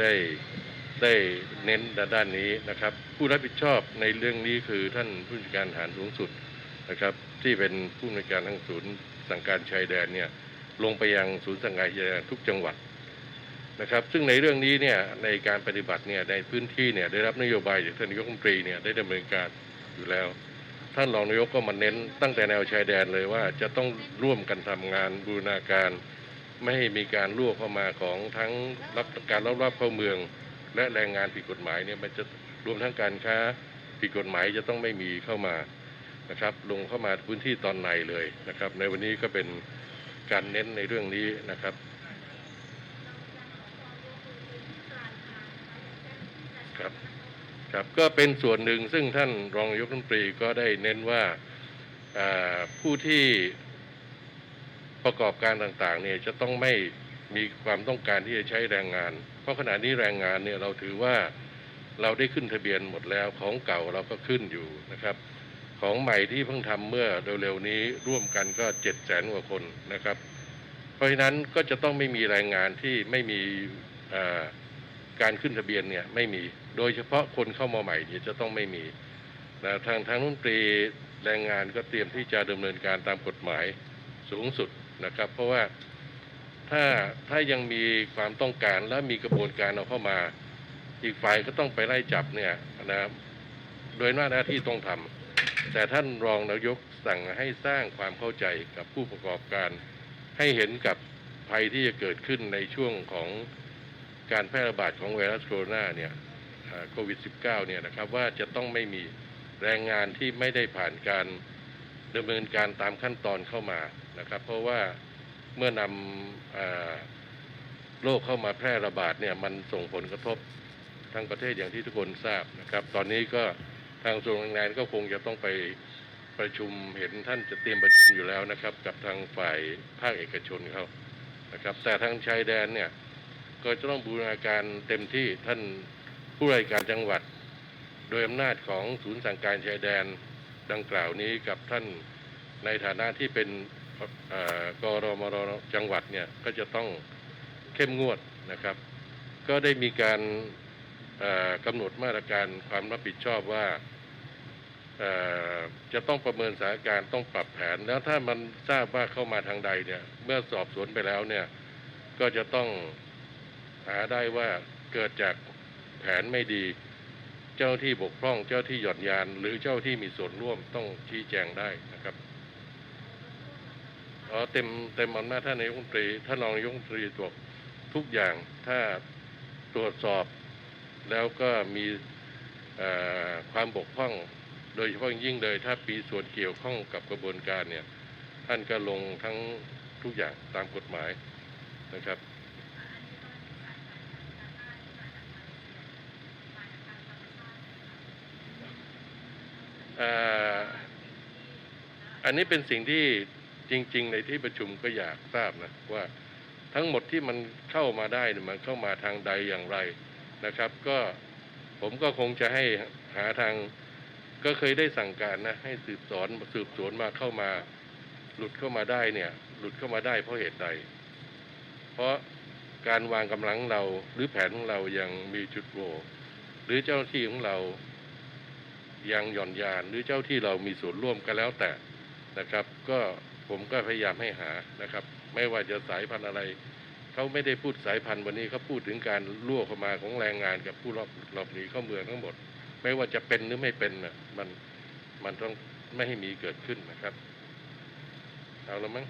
ได้ได้เน้นด้านนี้นะครับ ผู้รับผิดชอบในเรื่องนี้คือท่านผู้จัดการทหารสูงสุดนะครับ ที่เป็นผู้ในการทางศูนย์สั่งการชายแดนเนี่ยลงไปยังศูนย์สั่งการชายแดนทุกจังหวัดนะครับ ซึ่งในเรื่องนี้เนี่ยในการปฏิบัติเนี่ยในพื้นที่เนี่ยได้รับนโยบายจากท่านนายกรัฐมนตรีเนี่ยได้ดำเนินการอยู่แล้ว ท่านรองนายกก็มาเน้นตั้งแต่แนวชายแดนเลยว่าจะต้องร่วมกันทำงานบูรณาการ ไม่ให้มีการล่วเข้ามาของทั้งรับการลักลอบเข้าเมือง และแรงงานผิดกฎหมายเนี่ยมันจะรวมทั้งการค้าผิดกฎหมายจะต้องไม่มีเข้ามานะครับลงเข้ามาพื้นที่ตอนในเลยนะครับ ในวันนี้ก็เป็นการเน้นในเรื่องนี้นะครับครับครับก็เป็นส่วนหนึ่งซึ่งท่านรองนายกรัฐมนตรีก็ได้เน้นว่าอ่าผู้ที่ ประกอบการต่างๆเนี่ยจะต้องไม่มีความต้องการที่จะใช้แรงงาน เพราะขณะนี้แรงงานเนี่ยเราถือว่าเราได้ขึ้นทะเบียนหมดแล้วของเก่าเราก็ขึ้นอยู่นะครับ ของใหม่ที่เพิ่งทำเมื่อเร็วๆนี้ร่วมกันก็เจ็ดแสนกว่าคนนะครับ เพราะฉะนั้นก็จะต้องไม่มีแรงงานที่ไม่มีการขึ้นทะเบียนเนี่ยไม่มีโดยเฉพาะคนเข้ามาใหม่เนี่ยจะต้องไม่มีนะทางทางรัฐมนตรีแรงงานก็เตรียมที่จะดำเนินการตามกฎหมายสูงสุด นะครับ เพราะว่าถ้าถ้ายังมีความต้องการและมีกระบวนการเอาเข้ามา อีกฝ่ายก็ต้องไปไล่จับเนี่ยนะครับโดยหน้าหน้าที่ต้องทำแต่ท่านรองนายกสั่งให้สร้างความเข้าใจกับผู้ประกอบการ ให้เห็นกับภัยที่จะเกิดขึ้นในช่วงของการแพร่ระบาดของไวรัสโคโรนาเนี่ยโควิด -19 เนี่ยนะครับว่าจะต้องไม่มีแรงงานที่ไม่ได้ผ่านการดำเนินการตามขั้นตอนเข้ามา นะครับ เพราะว่าเมื่อนำโรคเข้ามาแพร่ระบาดเนี่ยมันส่งผลกระทบทั้งประเทศอย่างที่ทุกคนทราบนะครับ ตอนนี้ก็ทางกระทรวงแรงงานก็คงจะต้องไปประชุมเห็นท่านจะเตรียมประชุมอยู่แล้วนะครับ กับทางฝ่ายภาคเอกชนเขานะครับ แต่ทางชายแดนเนี่ยก็จะต้องบูรณาการเต็มที่ท่านผู้ราชการจังหวัด โดยอำนาจของศูนย์สั่งการชายแดนดังกล่าวนี้กับท่านในฐานะที่เป็น กรมรจังหวัดเนี่ยก็จะต้องเข้มงวดนะครับ ก็ได้มีการกำหนดมาตรการความรับผิดชอบว่าจะต้องประเมินสถานการณ์ต้องปรับแผน แล้วถ้ามันทราบว่าเข้ามาทางใดเนี่ยเมื่อสอบสวนไปแล้วเนี่ยก็จะต้องหาได้ว่าเกิดจากแผนไม่ดี เจ้าที่บกพร่องเจ้าที่หย่อนยาน หรือเจ้าที่มีส่วนร่วมต้องชี้แจงได้นะครับ เต็มเต็มอำนาจท่านนายกรัฐมนตรีท่านรองนายกรัฐมนตรีตรวจทุกอย่างถ้าตรวจสอบแล้วก็มีความบกพร่อง โดยเฉพาะยิ่งเลย ถ้าปีส่วนเกี่ยวข้องกับกระบวนการเนี่ยท่านก็ลงทั้งทุกอย่างตามกฎหมายนะครับอันนี้เป็นสิ่งที่ จริง ๆ ในที่ประชุมก็อยากทราบนะว่าทั้งหมดที่มันเข้ามาได้เนี่ยมันเข้ามาทางใดอย่างไรนะครับ ก็ผมก็คงจะให้หาทางก็เคยได้สั่งการนะให้สืบสวนสืบสวนมาเข้ามา หลุดเข้ามาได้เนี่ย หลุดเข้ามาได้เพราะเหตุใด เพราะการวางกำลังเราหรือแผนของเรายังมีจุดโหว่หรือเจ้าที่ของเรายังหย่อนยานหรือเจ้าที่เรามีส่วนร่วมกันแล้วแต่นะครับ ก็ ผมก็พยายามให้หานะครับ ไม่ว่าจะสายพันธุ์อะไรเขาไม่ได้พูดสายพันธุ์วันนี้เขาพูดถึงการล่วเข้ามาของแรงงานกับผู้รอบหลบหนีเข้าเมืองทั้งหมด ไม่ว่าจะเป็นหรือไม่เป็นนะมันมันต้องไม่ให้มีเกิดขึ้นนะครับเอาละมั้ง